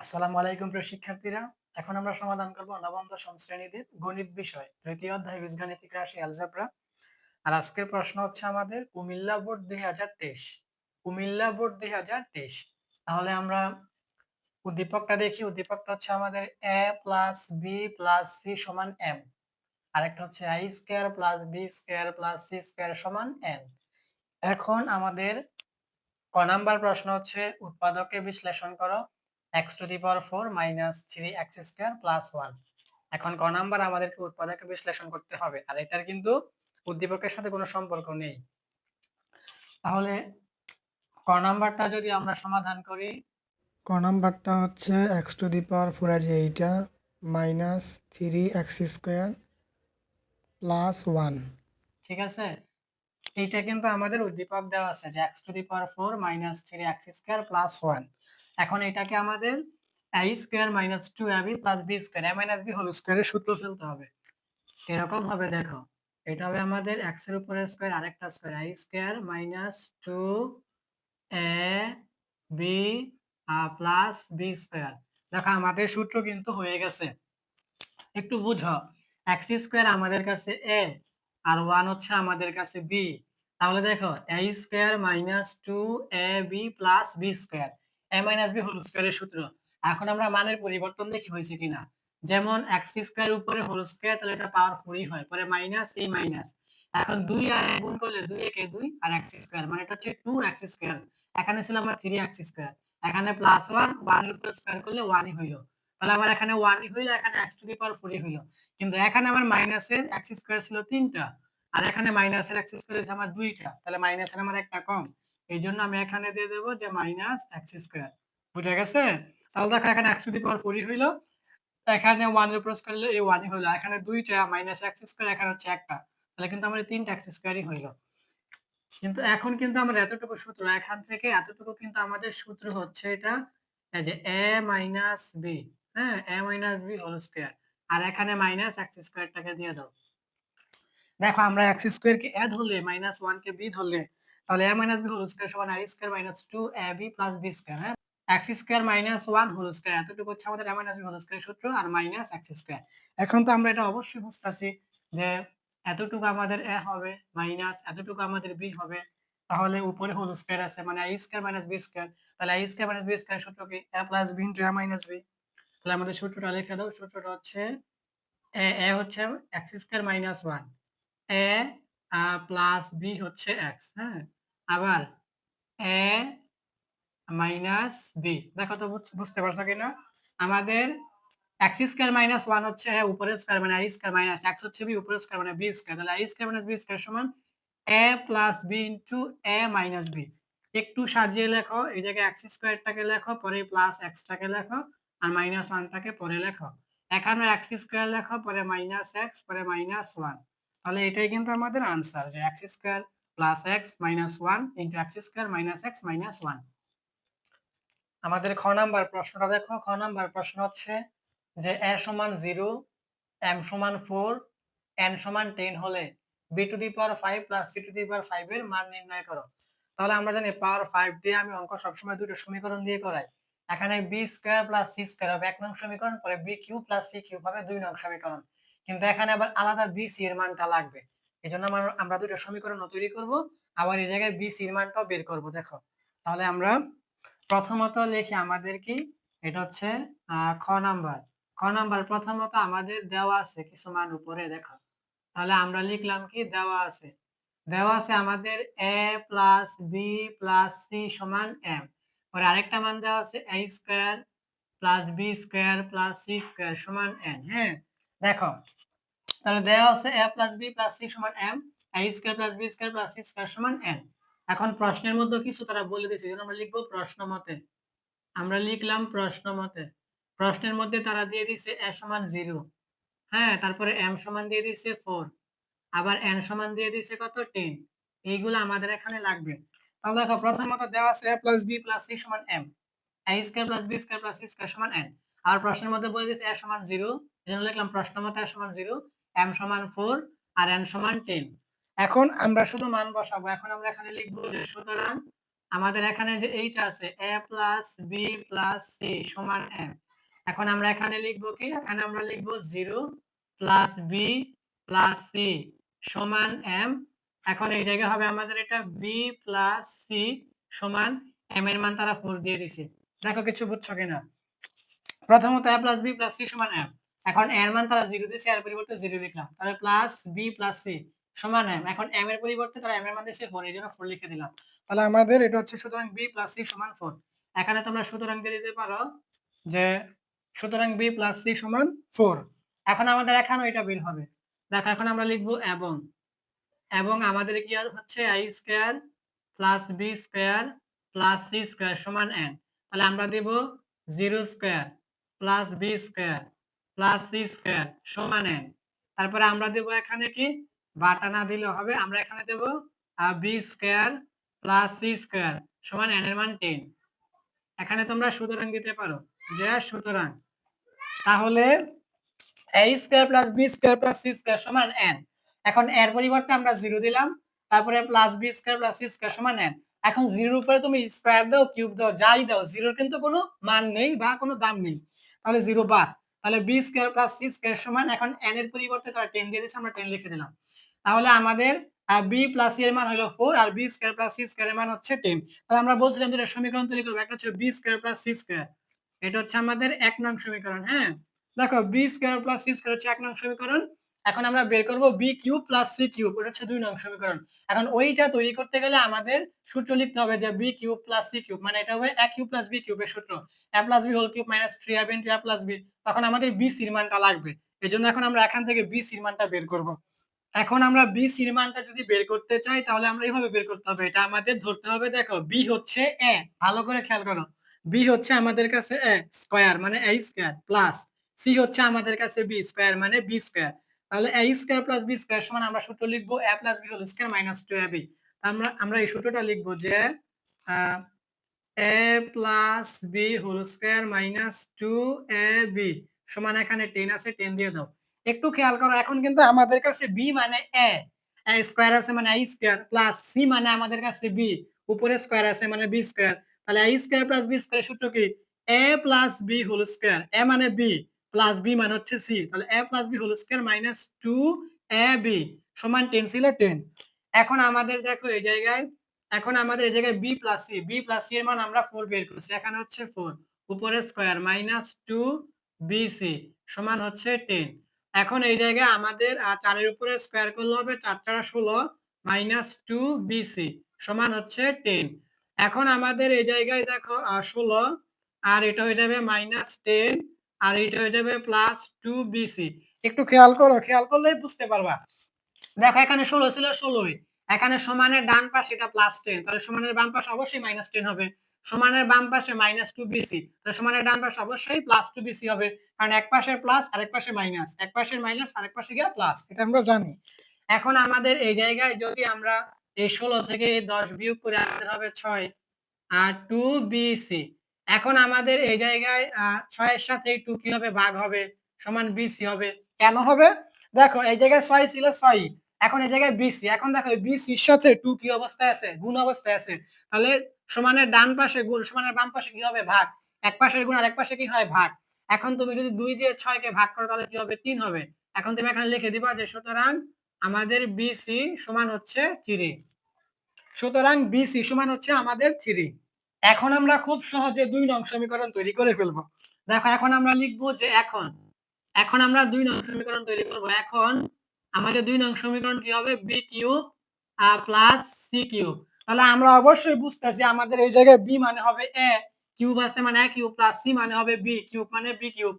আসসালামু আলাইকুম প্রিয় শিক্ষার্থীরা। এখন আমরা সমাধান করব নবম, দশম গণিত বিষয়। তৃতীয় অধ্যায়, বীজগাণিতিক রাশি অ্যালজেব্রা আর আজকের প্রশ্ন হচ্ছে আমাদের কুমিল্লা বোর্ড দুই হাজার তেইশ। কুমিল্লা বোর্ড দুই হাজার তেইশ। তাহলে আমরা উদ্দীপকটা দেখি। উদ্দীপকটা হচ্ছে আমাদের a plus b plus c সমান এম আরেকটা হচ্ছে a square plus b plus c সমান এখন আমাদের ক নাম্বার প্রশ্ন হচ্ছে উৎপাদকে বিশ্লেষণ করো। X to the power four minus three x square plus one এখন ক নাম্বার আমাদেরকে উৎপাদকে বিশ্লেষণ করতে হবে আর এটার কিন্তু উদ্দীপকের সাথে কোনো সম্পর্ক নেই। তাহলে ক নাম্বারটা যদি আমরা সমাধান করি ক নাম্বারটা হচ্ছে x to the power four আছে এইটা minus three x square plus one ঠিক আছে? এইটা কিন্তু আমাদের উদ্দীপক দেওয়া আছে যে x to the power four minus three x square plus one এখন এটাকে আমাদের a square minus two a b plus b square a minus b whole স্কোয়ারের সূত্র ফেলতে হবে। এরকম হবে দেখো, এটা হবে আমাদের এক্সের উপরে স্কোয়ার আরেকটা square a square minus two a b plus b square দেখো, আমাদের সূত্র কিন্তু হয়ে গেছে। একটু বুঝো এক্স স্কোয়ার আমাদের কাছে এ আর ওয়ান হচ্ছে আমাদের কাছে বি তাহলে দেখো a square minus two a b plus b square a minus b whole স্কোয়ারের সূত্র। এখন আমরা মানের পরিবর্তন দেখি হয়েছে কিনা। যেমন এক্স স্কোয়ার উপরে হোল স্কোয়ার তাহলে এটা পাওয়ার ফোরই হয়। পরে মাইনাস এই মাইনাস এখন দুই আর গুণ করলে দুই, একে দুই, আর এক্স স্কোয়ার মানে এটা হচ্ছে টু এক্স স্কোয়ার এখানে ছিল আমার থ্রি এক্স স্কোয়ার এখানে প্লাস ওয়ান ওয়ান উপরে স্কোয়ার করলে ওয়ানই হইল। তাহলে আমার এখানে ওয়ানই হইল, এখানে এক্স টু দি পাওয়ার ফোরই হইল। কিন্তু এখানে আমার মাইনাসের এক্স স্কোয়ার ছিল তিনটা। আর এখানে মাইনাসের এক্স স্কোয়ার আমার দুইটা। তাহলে মাইনাসের আমার একটা কম। এই জন্য আমি এখানে দিয়ে দেবো যে মাইনাস এক্স স্কোয়ার বুঝা গেছে? তাহলে দেখো এখানে এক্স টু পাওয়ার ফোরই হইল। এখানে ওয়ানের উপর করলে এই ওয়ানই হইল। এখানে দুইটা মাইনাস এক্স স্কোয়ার এখানে হচ্ছে একটা। তাহলে কিন্তু আমাদের তিনটা এক্স স্কোয়ারই হইল। কিন্তু এখন কিন্তু আমার এতটুকু সূত্র, এখান থেকে এতটুকু কিন্তু আমাদের সূত্র হচ্ছে এটা যে এ মাইনাস বি হ্যাঁ? A minus b whole square আর এখানে মাইনাস এক্স স্কোয়ারটাকে দিয়ে দাও। দেখো আমরা এক্স স্কোয়ার কে এ ধরলে মাইনাস ওয়ান কে বি ধরলে তাহলে a minus b whole square সমান a square minus two a b plus b square হ্যাঁ? X square minus one whole square এতটুকু হচ্ছে আমাদের a minus b whole square সূত্র আর মাইনাস এক্স স্কোয়ার এখন তো আমরা এটা অবশ্যই বুঝতেছি যে এতটুকু আমাদের এ হবে মাইনাস এতটুকু আমাদের বি হবে, তাহলে উপরে হোল স্কোয়ার আছে মানে a square minus b square তাহলে a square minus b square সূত্র কি a plus b into a minus b তাহলে আমাদের সূত্রটা লিখে দাও, সূত্রটা হচ্ছে এ এ হচ্ছে x square minus one a plus b হচ্ছে এক্স হ্যাঁ? আবার এ মাইনাস বি দেখো তো বুঝতে পারছ কিনা? আমাদের এক্স স্কোয়ার মাইনাস ওয়ান হচ্ছে উপরের স্কোয়ার মানে আই স্কোয়ার মাইনাস এক্স হচ্ছে বি উপরের স্কোয়ার মানে বি স্কোয়ার তাহলে a square minus b square সমান a plus b into a minus b একটু সাজিয়ে লেখো, এই জায়গায় এক্স স্কোয়ারটাকে লেখো, পরে প্লাস এক্সটাকে লেখো, আর মাইনাস ওয়ানটাকে পরে লেখো। এখানে এক্স স্কোয়ার লেখো, পরে মাইনাস এক্স পরে মাইনাস ওয়ান তাহলে এটাই কিন্তু আমাদের আনসার যে x square plus x minus one into x square minus x minus one আমাদের খ নাম্বার প্রশ্নটা দেখো। খ নাম্বার প্রশ্ন হচ্ছে যে এ সমান জিরো এম সমান ফোর এন সমান টেন হলে b to the power five plus c to the power five এর মান নির্ণয় করো। তাহলে আমরা জানি পাওয়ার ফাইভ দিয়ে আমি অঙ্ক সবসময় দুটো সমীকরণ দিয়ে করাই। এখানে b square plus c square হবে এক নং সমীকরণ, পরে b cube plus c cube হবে দুই নং সমীকরণ। কিন্তু এখানে আবার আলাদা বি সি এর মানটা লাগবে। এই জন্য আমরা দুটো সমীকরণ তৈরি করব। আবার এই জায়গায় বি সি এর মানটাও বের করব, দেখো। তাহলে আমরা প্রথমত লিখি আমাদের কি? এটা হচ্ছে খ নাম্বার। খ নাম্বার প্রথমত আমাদের দেওয়া আছে কিছু মান উপরে, দেখো। তাহলে আমরা লিখলাম কি? দেওয়া আছে। দেওয়া আছে আমাদের a plus b plus c সমান এম পরে আরেকটা মান দেওয়া আছে a square plus b square plus c square সমান এন হ্যাঁ? দেখো তাহলে দেওয়া আছে a plus b plus c সমান m a square plus b square plus c square সমান এন এখন প্রশ্নের মধ্যে কিছু তারা বলে দিয়েছে, যেন আমরা লিখব প্রশ্ন মতে। আমরা লিখলাম প্রশ্ন মতে। প্রশ্নের মধ্যে তারা দিয়ে দিছে এ সমান জিরো হ্যাঁ তারপরে এম সমান দিয়ে দিছে ফোর আবার এন সমান দিয়ে দিছে কত? টেন এইগুলো আমাদের এখানে লাগবে। তাহলে দেখো প্রথমত দেওয়া আছে a plus b plus c সমান m a square plus b square plus c square সমান এন আর প্রশ্নের মধ্যে বলে দিয়েছে এ সমান জিরো এই জন্য লিখলাম প্রশ্ন মতে এ সমান জিরো এম সমান ফোর আর এন সমান টেন এখন আমরা শুধু মান বসাবো। এখন আমরা এখানে লিখব যে সুতরাং আমাদের এখানে যে এইটা আছে A plus B plus C সমান এম এখন আমরা এখানে লিখব কি? এখানে আমরা লিখব zero plus B plus C সমান এম এখন এই জায়গায় হবে আমাদের এটা বি প্লাস সি সমান এম এর মান তারা ফোর দিয়ে দিছে। দেখো কিছু বুঝছ কিনা? প্রথমত A plus B plus C সমান এম এখন এর মান তারা জিরো দিয়েছে এর পরিবর্তে জিরো লিখলাম। তাহলে প্লাস বি প্লাস সি সমান এম এখন এম এর পরিবর্তে তারা এম এর মান দিয়েছে ফোর এই জন্য ফোর লিখে দিলাম। তাহলে আমাদের এটা হচ্ছে সুতরাং বি প্লাস সি সমান ফোর এখানে তোমরা সুতরাং দিয়ে দিতে পারো যে সুতরাং বি প্লাস সি সমান ফোর এখন আমাদের এখানে এটা বের হবে। দেখো, এখন আমরা লিখব এবং। এবং আমাদের কি হচ্ছে? I square plus B square plus C square সমান এন তাহলে আমরা দিব zero square plus B square plus C square সমান এন তারপরে আমরা দেব এখানে কি? বাটা না দিলে হবে, আমরা এখানে দেব B square plus C square সমান এন এর মান টেন এখানে তোমরা সুতরাং দিতে পারো যে সুতরাং তাহলে a square plus B square plus C square সমান এন এখন এর পরিবর্তে আমরা জিরো দিলাম, তারপরে plus B square plus C square সমান এন এখন জিরোর উপরে তুমি স্কোয়ার দাও কিউব দাও, যাই দাও জিরোর কিন্তু কোনো মান নেই বা কোনো দাম নেই। তাহলে জিরো বাদ তাহলে B square plus C square সমান, এখন এন এর পরিবর্তে তারা টেন দিয়ে দিয়েছে, আমরা টেন লিখে দিলাম। তাহলে আমাদের বি প্লাস সি এর মান হলো ফোর আর B square plus C square এর মান হচ্ছে টেন তাহলে আমরা বলছিলাম যে সমীকরণ তৈরি করব, একটা হচ্ছে B square plus C square এটা হচ্ছে আমাদের এক নং সমীকরণ হ্যাঁ? দেখো B square plus C square হচ্ছে এক নং সমীকরণ এখন আমরা বের করব B cube plus C cube ওটা হচ্ছে দুই নং সমীকরণ। এখন ওইটা তৈরি করতে গেলে আমাদের সূত্র লিখতে হবে যে B cube plus C cube মানে এটা হবে এ কিউব প্লাস বি কিউবের সূত্র। A plus B whole cube minus three A into A plus B তখন আমাদের বি সির মানটা লাগবে। এই জন্য এখন আমরা এখান থেকে বি সির মানটা বের করব। এখন আমরা বি সির মানটা যদি বের করতে চাই, তাহলে আমরা এইভাবে বের করতে হবে। এটা আমাদের ধরতে হবে, দেখো বি হচ্ছে এ ভালো করে খেয়াল করো। বি হচ্ছে আমাদের কাছে এ স্কয়ার মানে এ স্কয়ার প্লাস সি হচ্ছে আমাদের কাছে বি স্কয়ার মানে বি স্কয়ার তাহলে A square plus B square সমান আমরা সূত্র লিখব A plus B whole square minus two A B আমরা আমরা এই সূত্রটা লিখব যে A plus B whole square minus two A B সমান এখানে টেন আছে টেন দিয়ে দাও। একটু খেয়াল করো, এখন কিন্তু আমাদের কাছে বি মানে এ এ স্কয়ার আছে মানে আই স্কয়ার প্লাস সি মানে আমাদের কাছে বি উপরে স্কয়ার আছে মানে বি স্কয়ার তাহলে I square plus B square সূত্র কি? A plus B whole square A মানে বি প্লাস বি মানে হচ্ছে সি তাহলে A plus B whole square minus two A B সমান টেন ছিল টেন এখন আমাদের দেখো এই জায়গায়, এখন আমাদের এই জায়গায় B plus C B plus C এর মান আমরা ফোর বের করছি, এখানে হচ্ছে ফোর উপরে square minus two B C সমান হচ্ছে টেন এখন এই জায়গায় আমাদের চারের উপরে স্কোয়ার করলে হবে চার চারটা ষোলো মাইনাস টু বিসি সমান হচ্ছে টেন এখন আমাদের এই জায়গায় দেখো ষোলো, আর এটা হয়ে যাবে মাইনাস টেন আর এটা হয়ে যাবে প্লাস টু বিসি একটু খেয়াল করো, খেয়াল করলেই বুঝতে পারবা। দেখো, এখানে ষোলো ছিল ষোলোই। এখানে সমানের ডান পাশে এটা প্লাস টেন তাহলে সমানের বাম পাশে অবশ্যই মাইনাস টেন হবে। সমানের বাম পাশে মাইনাস টু বিসি তাহলে সমানের ডান পাশে অবশ্যই প্লাস টু বিসি হবে। কারণ এক পাশে প্লাস আরেক পাশে মাইনাস এক পাশে মাইনাস আরেক পাশে গিয়ে প্লাস এটা আমরা জানি। এখন আমাদের এই জায়গায় যদি আমরা এই ষোলো থেকে দশ বিয়োগ করে আমাদের হবে ছয়, আর টু বিসি এখন আমাদের এই জায়গায় ছয়ের সাথে টু কি হবে, ভাগ হবে, সমান বিসি হবে। কেন হবে? দেখো, এই জায়গায় ছয় ছিল ছয় এখন এই জায়গায় বিসি এখন দেখো বিসির সাথে টু কি অবস্থায় আছে? গুণ অবস্থায় আছে। তাহলে সমানের ডান পাশে গুণ, সমানের বাম পাশে কি হবে? ভাগ। এক পাশের গুণ আর এক পাশে কি হয়? ভাগ। এখন তুমি যদি দুই দিয়ে ছয়কে ভাগ করো, তাহলে কি হবে? তিন হবে। এখন তুমি এখানে লিখে দিবা যে, সুতরাং আমাদের বিসি সমান হচ্ছে থ্রি সুতরাং বিসি সমান হচ্ছে আমাদের থ্রি এখন আমরা খুব সহজে দুই নং সমীকরণ তৈরি করে ফেলব। দেখো, এখন আমরা লিখব যে এখন এখন আমরা দুই নং সমীকরণ তৈরি করব। এখন আমাদের দুই নং সমীকরণ কি হবে? B cube plus C cube তাহলে আমরা অবশ্যই বুঝতেছি আমাদের এই জায়গায় বি মানে হবে এ কিউব আছে মানে এ কিউব প্লাস সি মানে হবে বি কিউব মানে B cube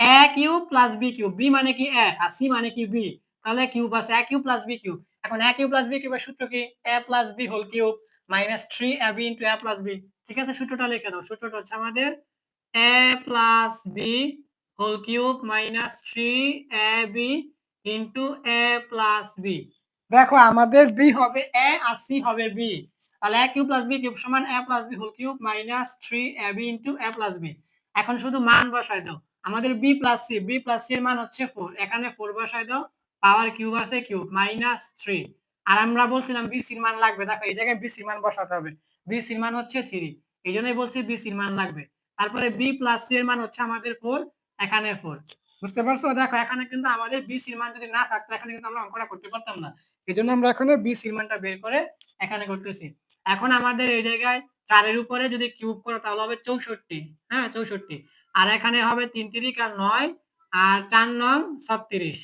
A cube plus B cube B মানে কি এ আর সি মানে কি বি তাহলে কিউব আছে A cube plus B cube এখন এ কিউব প্লাস বি কিউবের সূত্র কি? A plus B whole cube minus three A into A plus B ঠিক আছে? সূত্রটা লিখে দাও সূত্রটা হচ্ছে আমাদের A plus B whole cube minus three A B into A plus B দেখো, আমাদের বি হবে এ আর সি হবে বি তাহলে A cube plus B cube সমান A plus B whole cube minus three A B into A plus B এখন শুধু মান বসাই দাও। আমাদের B plus C B plus C এর মান হচ্ছে ফোর এখানে ফোর বসাই দাও। পাওয়ার কিউব আছে কিউব মাইনাস থ্রি আর আমরা বলছিলাম বি মান লাগবে। দেখো, এই জায়গায় বি মান বসাতে হবে। বি মান হচ্ছে থ্রি। এই জন্যই বলছি বি মান লাগবে। তারপরে বি প্লাস সি এর মান হচ্ছে আমাদের ফোর এখানে ফোর বুঝতে পারছ? দেখো, এখানে কিন্তু আমাদের বি মান যদি না থাকতো, এখানে কিন্তু আমরা অঙ্কটা করতে পারতাম না। এই জন্য আমরা এখানে বি মানটা বের করে এখানে করতেছি। এখন আমাদের এই জায়গায় চারের উপরে যদি কিউব করো, তাহলে হবে চৌষট্টি। হ্যাঁ চৌষট্টি। আর এখানে হবে তিন তিরিক আর নয়, আর চার নং ছত্রিশ।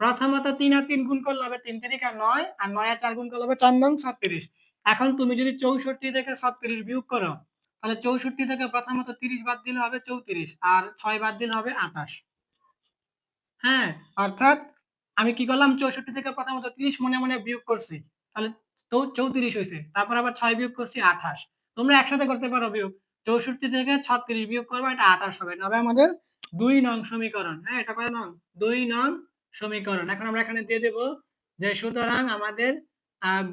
প্রথমত তিন আর তিন গুণ করলে হবে তিন তিরিক নয়, আর নয় আর চার গুণ করলে হবে চার নং ছত্রিশ। এখন তুমি যদি চৌষট্টি থেকে ছত্রিশ বিয়োগ করো, তাহলে চৌষট্টি থেকে প্রথমত তিরিশ বাদ দিলে হবে চৌত্রিশ, আর ছয় বাদ দিলে হবে আঠাশ। হ্যাঁ অর্থাৎ আমি কি করলাম? চৌষট্টি থেকে প্রথমত তিরিশ মনে মনে বিয়োগ করছি। তাহলে চৌত্রিশ হয়েছে, তারপর আবার ছয় বিয়োগ করছি আঠাশ। তোমরা একসাথে করতে পারো বিয়োগ। চৌষট্টি থেকে ছত্রিশ বিয়োগ করব, এটা আঠাশ হবে। হবে আমাদের দুই নং সমীকরণ। হ্যাঁ এটা কয় নং? দুই নং সমীকরণ। এখন আমরা এখানে দিয়ে দেব যে সুতরাং আমাদের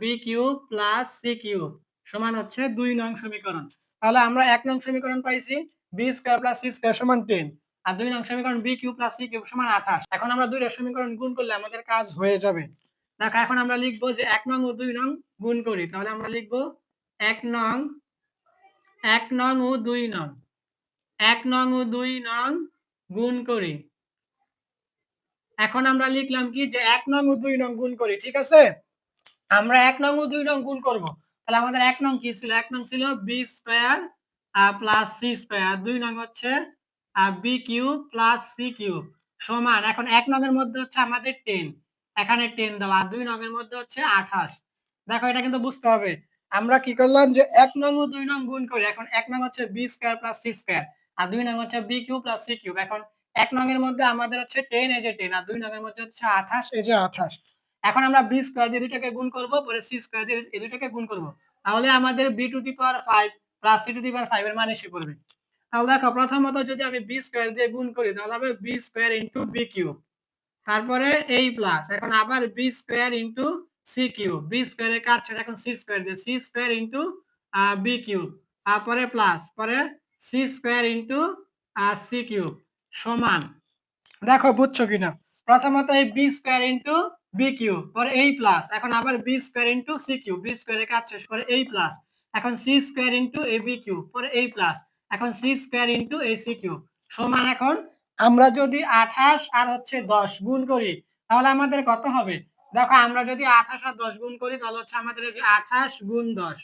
B cube plus C cube সমান হচ্ছে দুই নং সমীকরণ। তাহলে আমরা এক নং সমীকরণ পাইছি B square plus C square সমান টেন আর দুই নং সমীকরণ B cube plus C cube সমান আঠাশ। এখন আমরা দুইটা সমীকরণ গুণ করলে আমাদের কাজ হয়ে যাবে। দেখো, এখন আমরা লিখব যে এক নং ও দুই নং গুণ করি। তাহলে আমরা লিখব এক নং এক নং ও দুই নং, এক নং ও দুই নং গুণ করি। এখন আমরা লিখলাম কি যে এক নং ও দুই নং গুণ করি, ঠিক আছে? আমরা এক নং ও দুই নং গুণ করব। তাহলে আমাদের এক নং কি ছিল? এক নং ছিল B square plus C square দুই নং হচ্ছে B cube plus C cube সমান। এখন এক নংয়ের মধ্যে হচ্ছে আমাদের টেন এখানে টেন দেওয়া আর দুই নংয়ের মধ্যে হচ্ছে আঠাশ। দেখো, এটা কিন্তু বুঝতে হবে। আমরা কি করলাম যে এক নং ও দুই নং গুণ করি। এখন এক নং হচ্ছে B square plus C square আর দুই নং হচ্ছে B cube plus C cube এখন এক নং এর মধ্যে আমাদের হচ্ছে টেন এই যে টেন আর দুই নং এর মধ্যে হচ্ছে আঠাশ। এই যে আঠাশ। এখন আমরা বি স্কোয়ার দিয়ে দুটাকে গুণ করব পরে সি স্কোয়ার দিয়ে এই দুটাকে গুণ করব। তাহলে আমাদের B to the power five plus C to the power five এর মান এসে পড়বে তাহলে দেখো প্রথমত যদি আমি বি স্কোয়ার দিয়ে গুণ করি তাহলে হবে B square into B cube তারপরে এই প্লাস এখন আবার B square into C cube B স্কোয়ারের কাজ সেটা এখন সি স্কোয়ার দিয়ে C square into B cube তারপরে প্লাস পরে C square into C cube সমান। দেখো, বুঝছ কিনা? প্রথমত এই B square into B cube পরে এই প্লাস এখন আবার B square into C cube B স্কোয়ারের কাজ শেষ পরে এই প্লাস এখন C square into A B cube পরে এই প্লাস এখন C square into A C cube সমান এখন আমরা যদি আঠাশ আর হচ্ছে দশ গুণ করি, তাহলে আমাদের কত হবে? দেখো, আমরা যদি আঠাশ আর দশ গুণ করি, তাহলে হচ্ছে আমাদের এই যে আঠাশ গুণ দশ।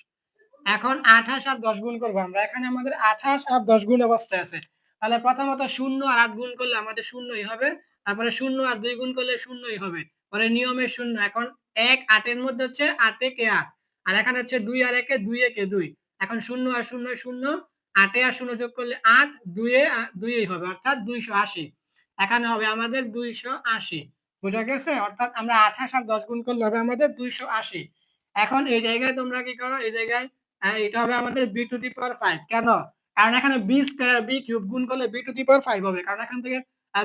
এখন আঠাশ আর দশ গুণ করব আমরা। এখানে আমাদের আঠাশ আর দশ গুণ অবস্থায় আছে। তাহলে প্রথমত শূন্য আর আট গুণ করলে আমাদের শূন্যই হবে। তারপরে শূন্য আর দুই গুণ করলে শূন্যই হবে। পরে নিয়মের শূন্য। এখন এক আটের মধ্যে হচ্ছে আটে কে আট। আর এখানে হচ্ছে দুই আর একে দুই একে দুই। এখন শূন্য আর শূন্য শূন্য। আটে আর শূন্য যোগ করলে আট, দুয়ে দুইই হবে। অর্থাৎ দুইশো আশি। এখানে হবে আমাদের দুইশো আশি। বোঝা গেছে? অর্থাৎ আমরা আঠাশ আর দশ গুণ করলে হবে আমাদের দুইশো আশি। এখন এই জায়গায় তোমরা কি করো? এই জায়গায় এটা হবে আমাদের B to the power five কেন? কারণ এখানে বি স্কোয়ার বি কিউব গুণ করলে B to the power five হবে। কারণ এখান থেকে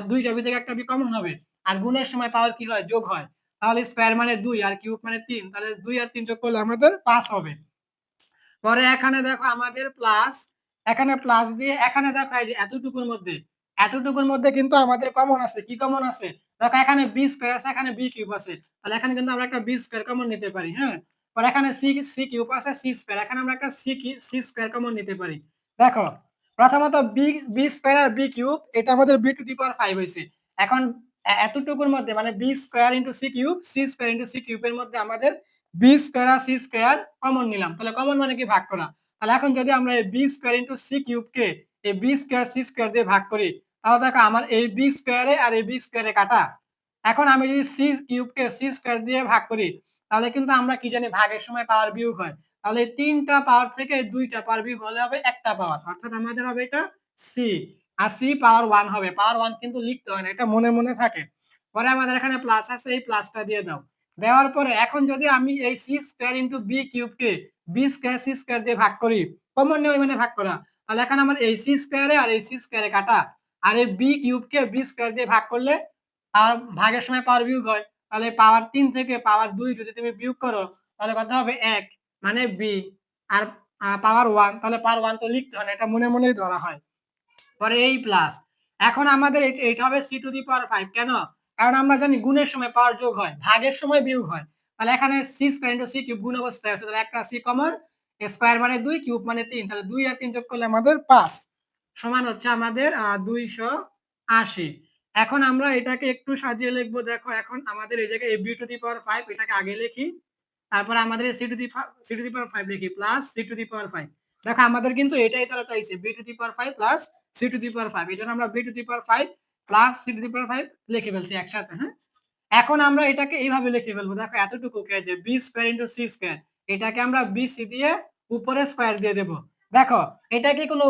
দুই বি থেকে একটা বি কমন হবে। আর গুণের সময় পাওয়ার কি হয়? যোগ হয়। তাহলে স্কোয়ার মানে দুই আর কিউব মানে তিন। তাহলে দুই আর তিন যোগ করলে আমাদের পাঁচ হবে। পরে এখানে দেখো আমাদের প্লাস এখানে প্লাস দিয়ে, এখানে দেখো এই যে এতটুকুর মধ্যে এতটুকুর মধ্যে কিন্তু আমাদের কমন আছে। কি কমন আছে? দেখো এখানে বি স্কোয়ার আছে, এখানে বি কিউব আছে। তাহলে এখানে কিন্তু আমরা একটা বি স্কোয়ার কমন নিতে পারি হ্যাঁ? পরে এখানে সি সি কিউব আছে সি স্কোয়ার এখানে আমরা একটা সি সি স্কোয়ার কমন নিতে পারি। দেখো, প্রথমত বি বি স্কোয়ার আর বি কিউব এটা আমাদের B to the power five হয়েছে। এখন এতটুকুর মধ্যে মানে B square into C cube C square into C কিউবের মধ্যে আমাদের বি স্কোয়ার আর সি স্কোয়ার কমন নিলাম। তাহলে কমন মানে কি? ভাগ করা। তাহলে এখন যদি আমরা এই বি স্কোয়ার ইন্টু সি কিউবকে এই বি স্কোয়ার সি স্কোয়ার দিয়ে ভাগ করি, তাহলে দেখো আমার এই বি স্কোয়ারে আর এই বি স্কোয়ারে কাটা। এখন আমি যদি সি কিউবকে সি স্কোয়ার দিয়ে ভাগ করি, তাহলে কিন্তু আমরা কি জানি? ভাগের সময় পাওয়ার বিয়োগ হয়। তাহলে তিনটা পাওয়ার থেকে দুইটা পাওয়ার বিয়োগ হলে হবে একটা পাওয়ার অর্থাৎ আমাদের হবে এটা সি আর সি পাওয়ার ওয়ান হবে। পাওয়ার ওয়ান কিন্তু লিখতে হয় না, এটা মনে মনে থাকে। পরে আমাদের এখানে প্লাস আছে, এই প্লাসটা দিয়ে দাও। দেওয়ার পরে এখন যদি আমি এই সি স্কোয়ার ইন্টু বি কিউবকে বি স্কোয়ার সি স্কোয়ার দিয়ে ভাগ করি কমন নিয়ম মানে ভাগ করা, তাহলে এখন আমার এই সি স্কোয়ারে আর এই সি স্কোয়ারে কাটা। আর এই বি কিউবকে বি স্কোয়ার দিয়ে ভাগ করলে আর ভাগের সময় পাওয়ার বিয়োগ হয়। তাহলে পাওয়ার তিন থেকে পাওয়ার দুই যদি তুমি বিয়োগ করো, তাহলে কত হবে এক। মানে বি আর পাওয়ার ওয়ান তাহলে পাওয়ার ওয়ান তো লিখতে হয় না, এটা মনে মনেই ধরা হয়। পরে এই প্লাস এখন আমাদের এটা হবে C to the power five কেন? কারণ আমরা জানি গুণের সময় পাওয়ার যোগ হয়, ভাগের সময় বিয়োগ হয়। তাহলে এখানে C square into C cube গুণ অবস্থায় আছে, তাহলে একটা সি কমন স্কোয়ার মানে দুই কিউব মানে তিন, তাহলে দুই আর তিন যোগ করলে আমাদের পাঁচ। সমান হচ্ছে আমাদের দুইশো আশি। এখন আমরা এটাকে একটু সাজিয়ে লিখব, দেখো এখন আমাদের এই জায়গায় A B to the power five এটাকে আগে লিখি। তারপর আমাদের C to the C to the power five লিখি plus C to the power five দেখো, আমাদের কিন্তু এটাই তারা চাইছে B to the power five plus C to the power five জন্য আমরা B to the power five plus C to the power five লিখে ফেলছি একসাথে হ্যাঁ? এখন আমরা এটাকে এইভাবে লিখে ফেলব। দেখো, এতটুকু কে যে B square into C square এটাকে আমরা বি সি দিয়ে উপরে স্কোয়ার দিয়ে দেবো। দেখো, এটা কি কোনো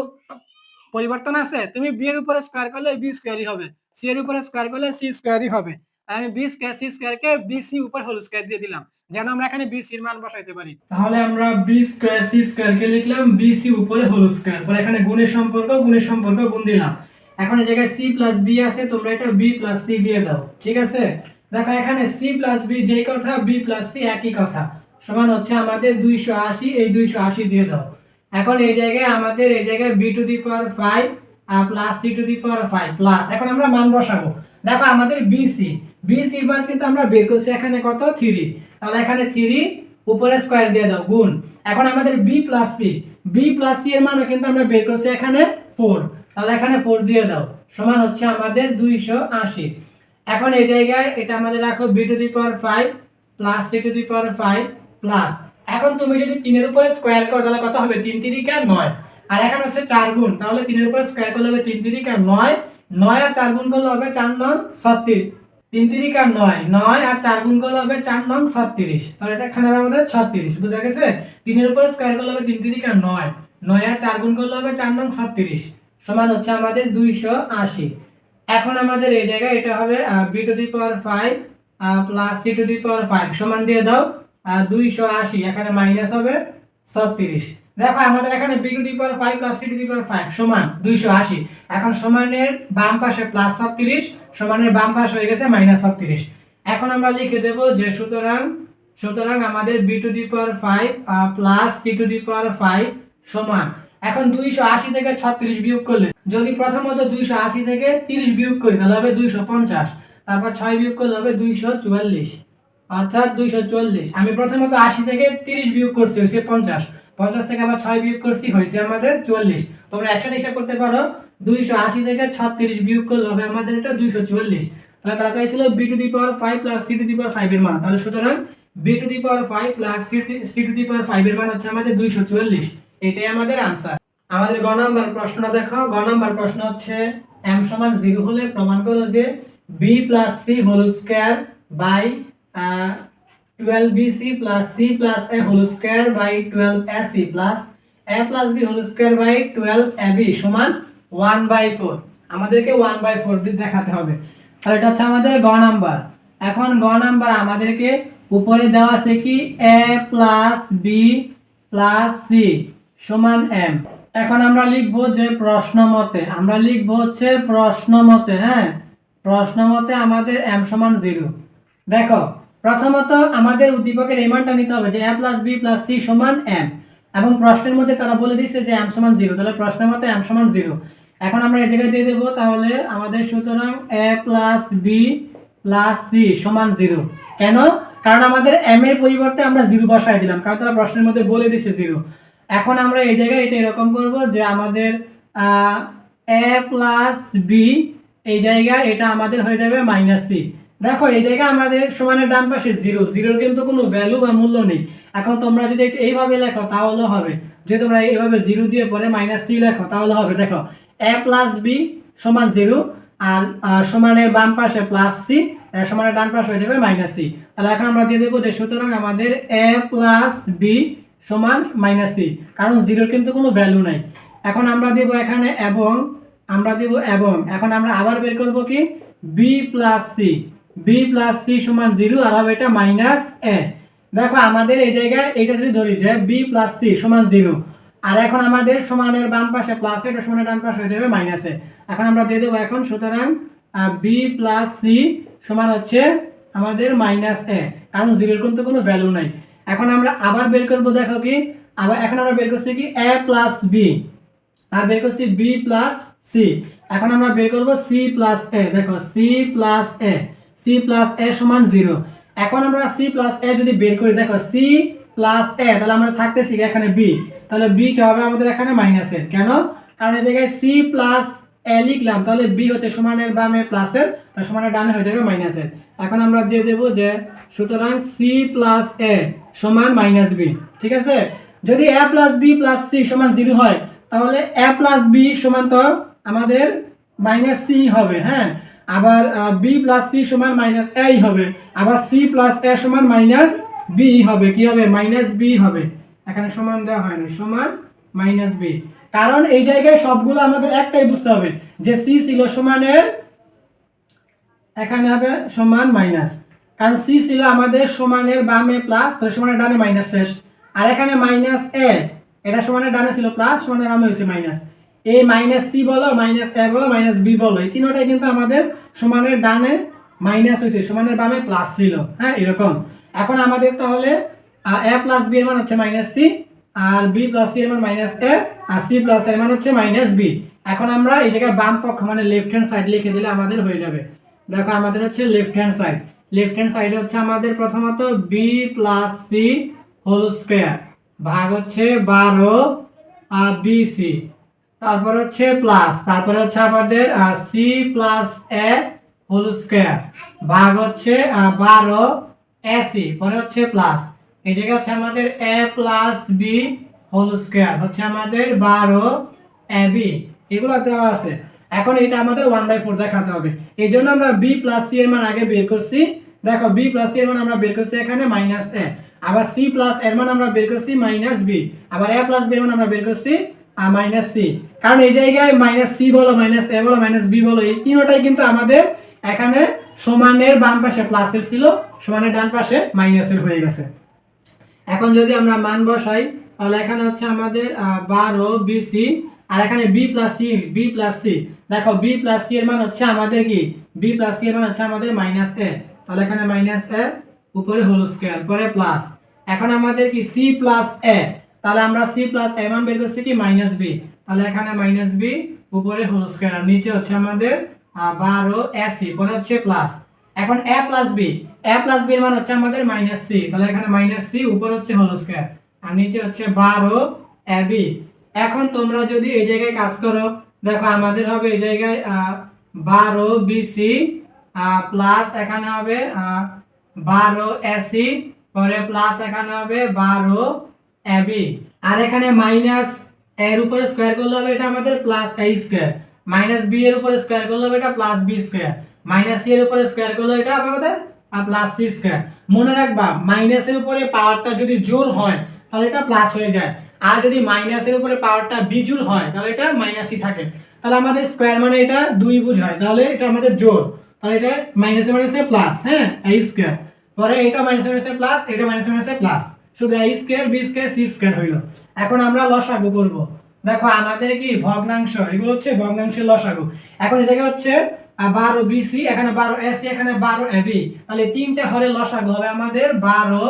পরিবর্তন আছে? তুমি বি এর উপরে স্কোয়ার করলে বি স্কোয়ারই হবে সি এর উপরে স্কোয়ার করলে সি স্কোয়ারই হবে। আমি বি স্কোয়ার সি স্কোয়ারকে বি সি উপর হোল স্কোয়ার দিয়ে দিলাম। যেন আমরা এখানে বি সির মান বসাইতে পারি। তাহলে আমরা বি স্কোয়ার সি স্কোয়ার কে লিখলাম বি সি উপরে হোল স্কোয়ার পরে এখানে গুণের সম্পর্ক গুণের সম্পর্ক গুণ দিলাম। এখন এই জায়গায় সি প্লাস বি আছে, তোমরা এটা বি প্লাস সি দিয়ে দাও। ঠিক আছে? দেখো, এখানে সি প্লাস বি যেই কথা বি প্লাস সি একই কথা। সমান হচ্ছে আমাদের দুইশো আশি, এই দুইশো আশি দিয়ে দাও। এখন এই জায়গায় আমাদের, এই জায়গায় B to the power five plus C to the power five plus এখন আমরা মান বসাবো। দেখো, আমাদের বিসি বিসির মান কিন্তু আমরা বের করছি এখানে কত? থ্রি তাহলে এখানে থ্রি উপরে স্কোয়ার দিয়ে দাও, গুণ। এখন আমাদের B plus C B plus C এর মানও কিন্তু আমরা বের করছি এখানে ফোর তাহলে এখানে ফোর দিয়ে দাও, সমান হচ্ছে আমাদের দুইশো আশি। এখন এই জায়গায় এটা আমাদের রাখো B to the power five plus C to the power five plus এখন তুমি যদি তিনের উপরে স্কোয়ার করো, তাহলে কত হবে? তিন তিরিকা নয়। আর এখন হচ্ছে চার গুণ, তাহলে তিনের উপরে স্কোয়ার করলে হবে তিন তিরিকা নয়। নয় আর চার গুণ করলে হবে চার নং ছত্রিশ। তিন তিরিকা নয়। নয় আর চার গুণ করলে হবে চার নং ছত্রিশ। তাহলে এটা এখানে হবে আমাদের ছত্রিশ। বুঝা গেছে? তিনের উপরে স্কোয়ার করলে হবে তিন তিরিকা নয়। নয় আর চার গুণ করলে হবে চার নং ছত্রিশ। সমান হচ্ছে আমাদের দুইশো আশি। এখন আমাদের এই জায়গায় এটা হবে B to the power five plus C to the power five সমান দিয়ে দাও দুইশো আশি। এখানে মাইনাস হবে ছত্রিশ। দেখো, আমাদের এখানে B to the power five plus C to the power five সমান দুইশো আশি। এখন সমানের বাম পাশে প্লাস ছত্রিশ, সমানের বাম পাশ হয়ে গেছে মাইনাস ছত্রিশ। এখন আমরা লিখে দেব যে সুতরাং সুতরাং আমাদের B to the power five plus C to the power five সমান। এখন দুইশো আশি থেকে ছত্রিশ বিয়োগ করলে, যদি প্রথমত দুইশো আশি থেকে তিরিশ বিয়োগ করি, তাহলে হবে দুইশো পঞ্চাশ। তারপর ছয় বিয়োগ করলে হবে দুইশো চুয়াল্লিশ। অর্থাৎ দুইশো চল্লিশ আমি প্রথমত আশি থেকে তিরিশ বিয়োগ করছি, হয়েছে পঞ্চাশ। পঞ্চাশ থেকে আবার ছয় বিয়োগ করছি, হয়েছে আমাদের চুয়াল্লিশ। তোমরা একসাথে হিসাব করতে পারো, দুইশো আশি থেকে ছত্রিশ বিয়োগ করলে হবে আমাদের এটা দুইশো চুয়াল্লিশ। তাহলে তারা চাইছিল B to the power five plus C to the power five এর মান। তাহলে সুতরাং B to the power five plus C to the power five এর মান হচ্ছে আমাদের দুইশো চুয়াল্লিশ। এটাই আমাদের আনসার আমাদের গ নাম্বার প্রশ্নটা দেখো। গ নাম্বার প্রশ্ন হচ্ছে এম সমান জিরো হলে প্রমাণ করো যে B plus C whole square by twelve B C plus C plus A whole square by twelve A C plus A plus B whole square by twelve A B সমান one by four আমাদেরকে one by four দিয়ে দেখাতে হবে। তাহলে এটা হচ্ছে আমাদের গ নাম্বার। এখন গ নাম্বার আমাদেরকে উপরে দেওয়া আছে কি? A plus B plus C সমান এম এখন আমরা লিখব যে প্রশ্ন মতে। আমরা লিখব হচ্ছে প্রশ্ন মতে হ্যাঁ? প্রশ্ন মতে আমাদের এম সমান জিরো দেখো প্রথমত আমাদের উদ্দীপকের এই মানটা নিতে হবে যে A plus B plus C সমান এম এবং প্রশ্নের মধ্যে তারা বলে দিচ্ছে যে এম সমান জিরো তাহলে প্রশ্নের মতে এম সমান জিরো এখন আমরা এই জায়গায় দিয়ে দেবো তাহলে আমাদের সুতরাং A plus B plus C সমান জিরো কেন? কারণ আমাদের এম এর পরিবর্তে আমরা জিরো বসাই দিলাম। কারণ তারা প্রশ্নের মধ্যে বলে দিচ্ছে জিরো এখন আমরা এই জায়গায় এটা এরকম করব যে আমাদের এ প্লাস বি এই জায়গায় এটা আমাদের হয়ে যাবে মাইনাস সি দেখো, এই জায়গায় আমাদের সমানের ডান পাশে জিরো জিরোর কিন্তু কোনো ভ্যালু বা মূল্য নেই। এখন তোমরা যদি এইভাবে লেখো, তাহলে হবে। যদি তোমরা এইভাবে জিরো দিয়ে পরে মাইনাস সি লেখো, তাহলে হবে। দেখো এ প্লাস বি সমান জিরো আর সমানের বাম পাশে প্লাস সি সমানের ডান পাশে হয়ে যাবে মাইনাস সি তাহলে এখন আমরা দিয়ে দেবো যে, সুতরাং আমাদের এ প্লাস বি সমান মাইনাস সি কারণ জিরোর কিন্তু কোনো ভ্যালু নাই। এখন আমরা দিব এখানে এবং, আমরা দিব এবং। এখন আমরা আবার বের করব কি? B plus C B plus C সমান জিরো আর হবে এটা মাইনাস এ দেখো আমাদের এই জায়গায় এটা যদি ধরি যে বি প্লাস সি সমান জিরো আর এখন আমাদের সমানের বাম পাশে প্লাস এটা সমানের ডান পাশে হয়ে যাবে মাইনাসে এখন আমরা দিয়ে দেবো এখন, সুতরাং বি প্লাস সি সমান হচ্ছে আমাদের মাইনাস এ কারণ জিরোর কিন্তু কোনো ভ্যালু নাই। এখন আমরা আবার বের করব, দেখো কি, আবার এখন আমরা বের করছি কি এ প্লাস বি আর বের করছি বি প্লাস সি এখন আমরা বের করব সি প্লাস এ দেখো C plus A C plus A সমান জিরো এখন আমরা সি প্লাস এ যদি বের করি, দেখো সি প্লাস এ তাহলে আমরা থাকতেছি এখানে বি তাহলে বি কে হবে আমাদের এখানে মাইনাস এর কেন? কারণ এই জায়গায় সি প্লাস এ লিখলাম, তাহলে বি হচ্ছে সমানের বামে প্লাসের তাহলে সমানের ডানে হয়ে যাবে মাইনাসের এখন আমরা দিয়ে দেবো যে, সুতরাং সি প্লাস এ সমান মাইনাস বি ঠিক আছে? যদি A plus B plus C সমান জিরো হয়, তাহলে এ প্লাস বি সমান তো আমাদের মাইনাস সি হবে হ্যাঁ? আবার বি প্লাস সি সমান মাইনাস এ হবে। আবার সি প্লাস এ সমান মাইনাস বি হবে। কি হবে? মাইনাস বি হবে। এখানে সমান দেওয়া হয়নি। সমান মাইনাস বি কারণ এই জায়গায় সবগুলো আমাদের একটাই বুঝতে হবে যে সি ছিল সমানের, এখানে হবে সমান মাইনাস কারণ সি ছিল আমাদের সমানের বামে প্লাস তাহলে সমানের ডানে মাইনাস শেষ। আর এখানে মাইনাস এ এটা সমানের ডানে ছিল প্লাস সমানের বামে হয়েছে মাইনাস এই মাইনাস সি বলো মাইনাস এ বলো মাইনাস বি বলো। এই তিনোটাই কিন্তু আমাদের সমানের ডানে মাইনাস হয়েছে, সমানের বামে প্লাস ছিল। হ্যাঁ এরকম। এখন আমাদের তাহলে এ প্লাস বি এর মান হচ্ছে মাইনাস সি আর বি প্লাস সি এর মান মাইনাস এ আর সি প্লাস এর মান হচ্ছে মাইনাস বি এখন আমরা এই জায়গায় বাম পক্ষ মানে লেফট হ্যান্ড সাইড লিখে দিলে আমাদের হয়ে যাবে। দেখো, আমাদের হচ্ছে left hand side left hand সাইডে হচ্ছে আমাদের প্রথমত B plus C whole square ভাগ হচ্ছে বারো, আর বি সি তারপর হচ্ছে প্লাস তারপরে হচ্ছে আমাদের C plus A whole square ভাগ হচ্ছে বারো এসি পরে হচ্ছে প্লাস এই জায়গায় হচ্ছে আমাদের A plus B whole square হচ্ছে আমাদের বারো এ বি এগুলো দেওয়া আছে। এখন এটা আমাদের ওয়ান বাই ফোর দেখাতে হবে। এই জন্য আমরা বি প্লাস সি এর মান আগে বের করছি। দেখো বি প্লাস সি এর মান আমরা বের করছি এখানে মাইনাস এ আবার সি প্লাস এর মান আমরা বের করছি মাইনাস বি আবার এ প্লাস বি এর মান আমরা বের করছি মাইনাস সি। কারণ এই জায়গায় মাইনাস সি বলো, মাইনাস এ বলো, মাইনাস বি বলো, এই তিনোটাই কিন্তু আমাদের এখানে সমানের বাম পাশে প্লাসের ছিল, সমানের ডান পাশে মাইনাসের হয়ে গেছে। এখন যদি আমরা মান বসাই, তাহলে এখানে হচ্ছে আমাদের বারো বিসি আর এখানে B plus C, B plus C. দেখো, বি প্লাস সি এর মান হচ্ছে আমাদের কি? বি প্লাস সি এর মান হচ্ছে আমাদের মাইনাস এ। তাহলে এখানে মাইনাস এ, উপরে হোল স্কোয়ার পরে প্লাস এখন আমাদের কি? C plus A. তাহলে আমরা সি প্লাস এ মান বের করছি কি? মাইনাস বি তাহলে এখানে মাইনাস বি উপরে হোল স্কোয়ার আর নিচে হচ্ছে আমাদের বারো এসি পরে হচ্ছে প্লাস এখন A plus B A plus B এর মান হচ্ছে আমাদের মাইনাস সি তাহলে এখানে মাইনাস সি উপর হচ্ছে হোল স্কোয়ার আর নিচে হচ্ছে বারো এ বি এখন তোমরা যদি এই জায়গায় কাজ করো, দেখো আমাদের হবে এই জায়গায় বারো বিসি প্লাস এখানে হবে বারো এসি পরে প্লাস এখানে হবে বারো এবি আর এখানে মাইনাস এর উপরে স্কোয়ার করলে হবে এটা আমাদের plus A square minus B এর উপরে স্কোয়ার করলে হবে এটা plus B square minus C এর উপরে স্কোয়ার করলে এটা আমাদের প্লাস সি স্কোয়ার মনে রাখবা মাইনাসের উপরে পাওয়ারটা যদি জোর হয়, তাহলে এটা প্লাস হয়ে যায়। আর যদি মাইনাসের উপরে পাওয়ারটা বিজুর হয়, তাহলে এটা মাইনাসই থাকে। তাহলে আমাদের স্কোয়ার মানে এটা দুই বুঝ হয়, তাহলে এটা আমাদের জোর। তাহলে এটা মাইনাসে মাইনাসে প্লাস হ্যাঁ? এ স্কোয়ার পরে এটা মাইনাসে মাইনাসে প্লাস এটা মাইনাসে মাইনাসে প্লাস শুধু A square B square C square হইল। এখন আমরা লসাগু করব। দেখো, আমাদের কি? ভগ্নাংশ। এগুলো হচ্ছে ভগ্নাংশের লসাগু। এখন এই হচ্ছে বারো বারো বিসি এখানে বারো এসি এখানে বারো এবি তাহলে তিনটে হরে লসাগু হবে আমাদের বারো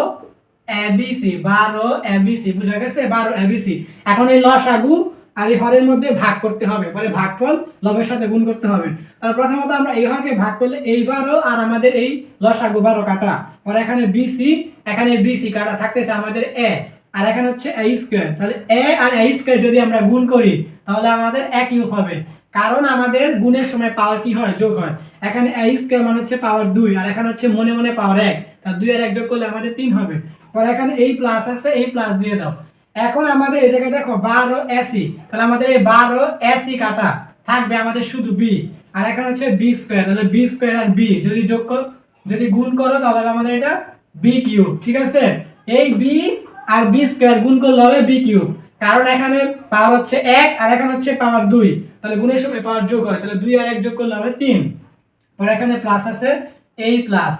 এবিসি বারো এবিসি বুঝা গেছে? বারো এবিসি এখন এই লসাগু আর এই হরের মধ্যে ভাগ করতে হবে। পরে ভাগফল লবের সাথে গুণ করতে হবে। তাহলে প্রথমত আমরা এই হরকে ভাগ করলে এইবারও আর আমাদের এই লসাগু বারো কাটা পরে এখানে বিসি এখানে বিসি কাটা থাকতেছে আমাদের এ আর এখানে হচ্ছে এ স্কোয়ার তাহলে এ আর এ স্কোয়ার যদি আমরা গুণ করি, তাহলে আমাদের একই হবে। কারণ আমাদের গুণের সময় পাওয়ার কি হয়? যোগ হয়। এখানে এ স্কোয়ার মানে হচ্ছে পাওয়ার দুই, আর এখানে হচ্ছে মনে মনে পাওয়ার এক। তার দুই আর এক যোগ করলে আমাদের তিন হবে। পরে এখানে এই প্লাস আছে, এই প্লাস দিয়ে দাও। এখন আমাদের এই জায়গায় দেখো বারো এসি তাহলে আমাদের এই বারো এসি কাটা থাকবে আমাদের শুধু বি আর এখানে হচ্ছে বি স্কোয়ার তাহলে বি স্কোয়ার আর বি যদি যোগ কর, যদি গুণ করো তাহলে আমাদের এটা বি কিউব ঠিক আছে? এই বি আর বি স্কোয়ার গুণ করলে হবে বি কিউব কারণ এখানে পাওয়ার হচ্ছে এক আর এখানে হচ্ছে পাওয়ার দুই, তাহলে গুণের সময় পাওয়ার যোগ হয়, তাহলে দুই আর এক যোগ করলে হবে তিন পরে এখানে প্লাস আছে এই প্লাস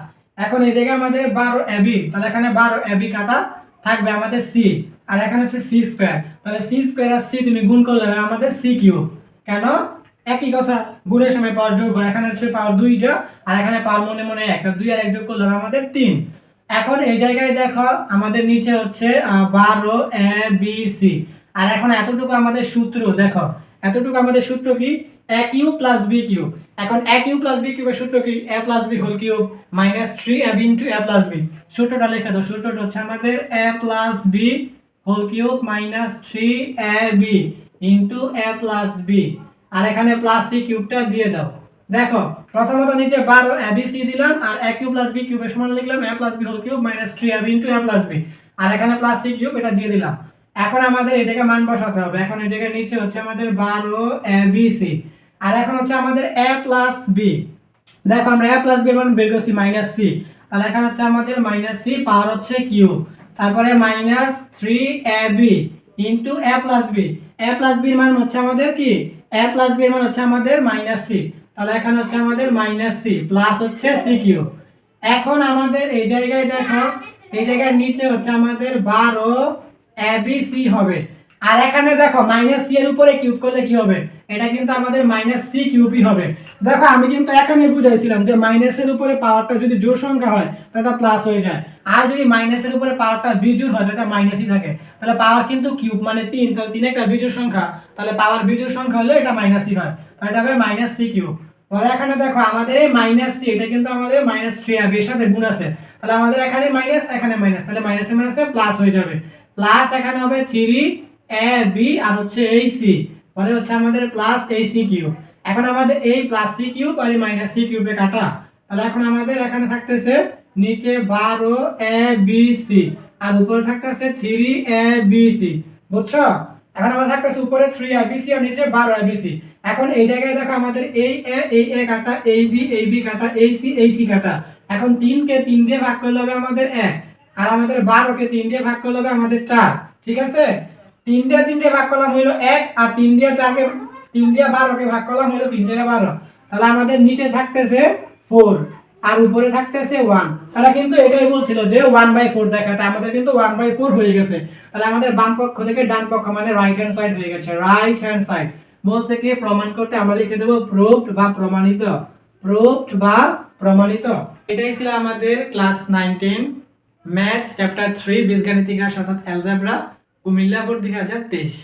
এখন এই জায়গায় আমাদের বারো এবি তাহলে এখানে বারো এবি কাটা থাকবে আমাদের সি আর এখানে হচ্ছে সি স্কোয়ার তাহলে সি স্কোয়ার আর সি তুমি গুণ করলে আমাদের সি কিউব কেন? একই কথা, গুণের সময় পাওয়ার যোগ হয়। এখানে হচ্ছে পাওয়ার দুইটা, আর এখানে পাওয়ার মনে মনে একটা দুই আর এক যোগ করলে আমাদের তিন। এখন এই জায়গায় দেখো, আমাদের নিচে হচ্ছে বারো, এ বি সি আর এখন এতটুকু আমাদের সূত্র, দেখো, এতটুকু আমাদের সূত্র কি? A cube plus B cube এখন এ কিউব প্লাস বি কিউবের সূত্র কি? A plus B whole cube minus three A B into A plus B সূত্রটা লেখা দাও। সূত্রটা হচ্ছে আমাদের A plus B whole cube minus three A B into A plus B আর এখানে প্লাস সি কিউবটা দিয়ে দাও। দেখো, প্রথমত নিচে বারো এ বি সি দিলাম, আর এ কিউব প্লাস বি কিউবের সমান লিখলাম A plus B whole cube minus three A B into A plus B আর এখানে প্লাস সি কিউব এটা দিয়ে দিলাম। এখন আমাদের এই জায়গায় মান বসাতে হবে। এখন এই জায়গায় নিচে হচ্ছে আমাদের বারো এ বি সি আর এখন হচ্ছে আমাদের এ প্লাস বি দেখো, আমরা এ প্লাস বি এর মান বের করছি মাইনাস সি তাহলে এখন হচ্ছে আমাদের মাইনাস সি পাওয়ার হচ্ছে কিউ তারপরে minus three A B into A plus B A plus বির মান হচ্ছে আমাদের কি? এ প্লাস বি মান হচ্ছে আমাদের মাইনাস সি তাহলে এখানে হচ্ছে আমাদের মাইনাস সি প্লাস হচ্ছে সি কিউ এখন আমাদের এই জায়গায় দেখো, এই জায়গার নিচে হচ্ছে আমাদের বারো এ বি সি হবে। আর এখানে দেখো মাইনাস সি এর উপরে কিউব করলে কি হবে? এটা কিন্তু আমাদের মাইনাস সি কিউবই হবে। দেখো, আমি কিন্তু এখানে বুঝাইছিলাম যে মাইনাসের উপরে পাওয়ারটা যদি জোর সংখ্যা হয়, তাহলে প্লাস হয়ে যায়। আর যদি মাইনাসের উপরে পাওয়ারটা বিজোড় হয়, তাহলে মাইনাসই থাকে। তাহলে পাওয়ার কিন্তু কিউব মানে তিন, তাহলে তিন একটা বিজোড় সংখ্যা। তাহলে পাওয়ার বিজোড় সংখ্যা হলে এটা মাইনাসই হয়। তাহলে এটা হবে মাইনাস সি কিউব তাহলে এখানে দেখো, আমাদের এই মাইনাস সি এটা কিন্তু আমাদের মাইনাস থ্রি হবে এর সাথে গুণ আছে। তাহলে আমাদের এখানে মাইনাস এখানে মাইনাস তাহলে মাইনাসে মাইনাসে প্লাস হয়ে যাবে। প্লাস এখানে হবে থ্রি এ বি আর হচ্ছে এই সি পরে হচ্ছে আমাদের প্লাস এই সি কিউব এখন আমাদের এই প্লাস সি কিউব আর এই মাইনাস সি কিউবে কাটা। তাহলে এখন আমাদের এখানে থাকতেছে নিচে বারো এ বি সি আর উপরে থাকতেছে থ্রি এ বি সি বুঝছ? এখন আমার থাকতেছে উপরে থ্রি এ বি সি আর নিচে বারো এ বি সি এখন এই জায়গায় দেখো আমাদের এই এ এই এ কাটা, এই বি এই বি কাটা, এই সি এই সি কাটা। এখন তিনকে তিন দিয়ে ভাগ করলে হবে আমাদের এক। আর আমাদের বারোকে তিন দিয়ে ভাগ করলে হবে আমাদের চার। ঠিক আছে? তিন দিয়ে তিন দিয়ে ভাগ করলাম হইল এক, আর তিন দিয়ে চারকে, তিন দিয়ে বারোকে ভাগ করলাম হইল তিন চারে বারো। তাহলে আমাদের নিচে থাকতেছে ফোর আর উপরে থাকতেছে ওয়ান তারা কিন্তু এটাই বলছিল যে ওয়ান বাই ফোর দেখাতে আমাদের কিন্তু ওয়ান বাই ফোর হয়ে গেছে। তাহলে আমাদের বাম পক্ষ থেকে ডান পক্ষ মানে রাইট হ্যান্ড সাইড হয়ে গেছে রাইট হ্যান্ড সাইড বলছে কি, প্রমাণ করতে আমরা লিখে দেবো প্রুফড বা প্রমাণিত। প্রুফড বা প্রমাণিত। এটাই ছিল আমাদের class nine ten math chapter three বীজগাণিতিক রাশি অর্থাৎ অ্যালজেব্রা কুমিল্লা বোর্ড দুই হাজার তেইশ।